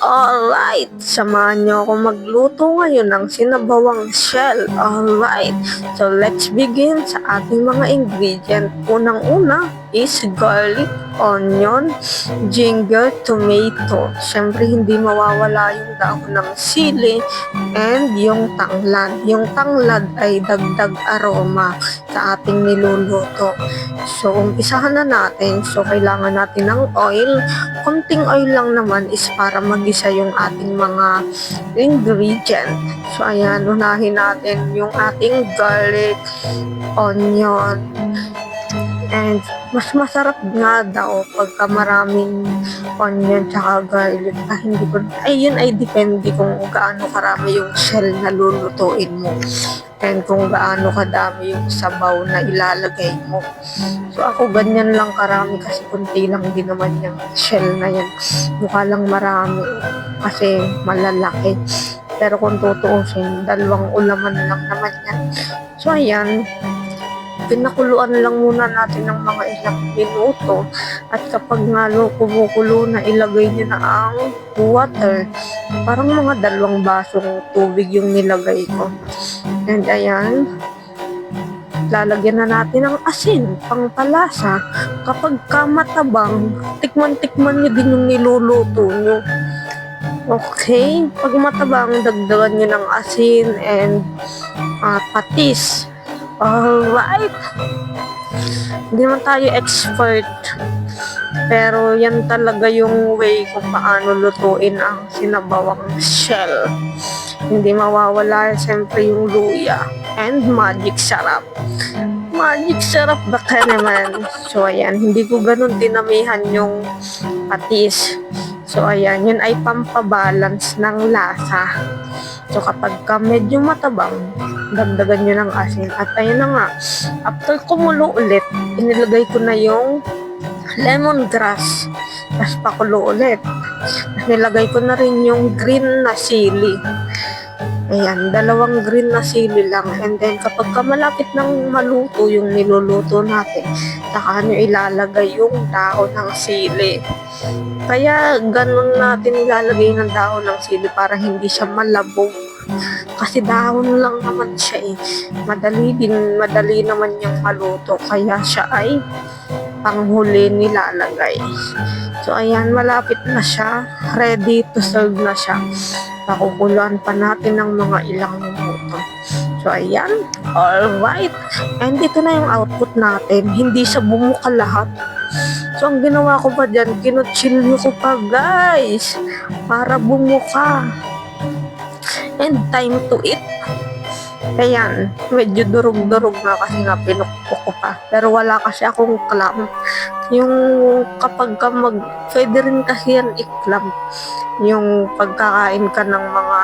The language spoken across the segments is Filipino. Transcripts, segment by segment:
Alright, samahan niyo ako magluto ngayon ng sinabawang shell. Alright, so let's begin sa ating mga ingredient. Unang-una is garlic, onion, ginger, tomato. Siyempre, hindi mawawala yung dahon ng sili and yung tanglad. Yung tanglad ay dagdag aroma sa ating niluluto. So, umpisahan na natin. So, kailangan natin ng oil. Konting oil lang naman is para magisa yung ating mga ingredient. So, ayan, unahin natin yung ating garlic, onion, and mas masarap nga daw pagka maraming onion tsaka garlic. Ah, hindi ko, ay yun ay depende kung gaano karami yung shell na lulutuin mo. And kung gaano kadami yung sabaw na ilalagay mo. So ako ganyan lang karami kasi kunti lang din naman yung shell na yan. Mukha lang marami kasi malalaki. Pero kung tutuusin, dalawang ulaman lang naman yan. So ayan, pinakuluan lang muna natin ng mga ilang minuto. At kapag nga lo kumukulo na ilagay niyo na ang water. Parang mga dalawang basong tubig yung nilagay ko. And ayan lalagyan na natin ng asin pang palasa. Kapag kamatabang tikman-tikman niyo din yung niluluto niyo. Okay, pag matabang, dagdagan nyo ng asin and ah, patis. Alright. Hindi naman tayo expert. Pero yan talaga yung way kung paano lutuin ang sinabawang shell. Hindi mawawala siyempre yung luya and magic sarap. Magic sarap baka naman. So ayan, hindi ko ganun dinamihan yung patis. So ayan, yun ay pampabalance ng lasa. So kapag ka medyo matabang, dagdagan nyo ng asin. At ayun na nga, after kumulo ulit, inilagay ko na yung lemongrass. Tapos pakulo ulit. Nilagay ko na rin yung green na sili. Ayan, dalawang green na sili lang. And then, kapag ka malapit ng maluto yung niluluto natin, saka nyo ilalagay yung dahon ng sili. Kaya, ganun natin ilalagay ng dahon ng sili para hindi siya malabog. Kasi dahon lang naman siya eh. Madali din, madali naman yung maluto. Kaya siya ay panghuli nilalagay. So, ayan, malapit na siya. Ready to serve na siya. Pakukuluan pa natin ng mga ilang minuto. So, ayan. Alright. And ito na yung output natin. Hindi siya bumuka lahat. So, ang ginawa ko pa dyan, kinutsilyo ko pa, guys. Para bumuka. And time to eat. Ayan, medyo durog-durog na kasi nga pinukpok ko pa. Pero wala kasi akong clamp. Yung kapag ka mag, pwede rin kasi yan i-clamp. Yung pagkakain ka ng mga,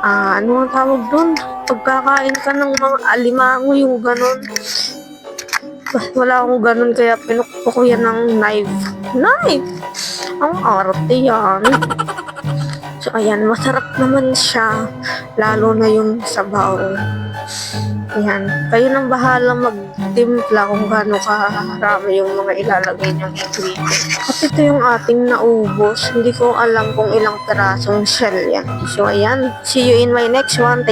ah, ano ang tawag doon? Pagkakain ka ng mga alimango, yung ganon. Bas, wala akong ganon kaya pinukpok ko yan ng knife. Knife! Ang arte yan. So, ayan, masarap naman siya. Lalo na yung sabaw. Ayan. Kayo nang bahala magtimpla kung gaano karami yung mga ilalagay niyong ingredient. At ito yung ating naubos. Hindi ko alam kung ilang perasong shell yan. So, ayan. See you in my next one.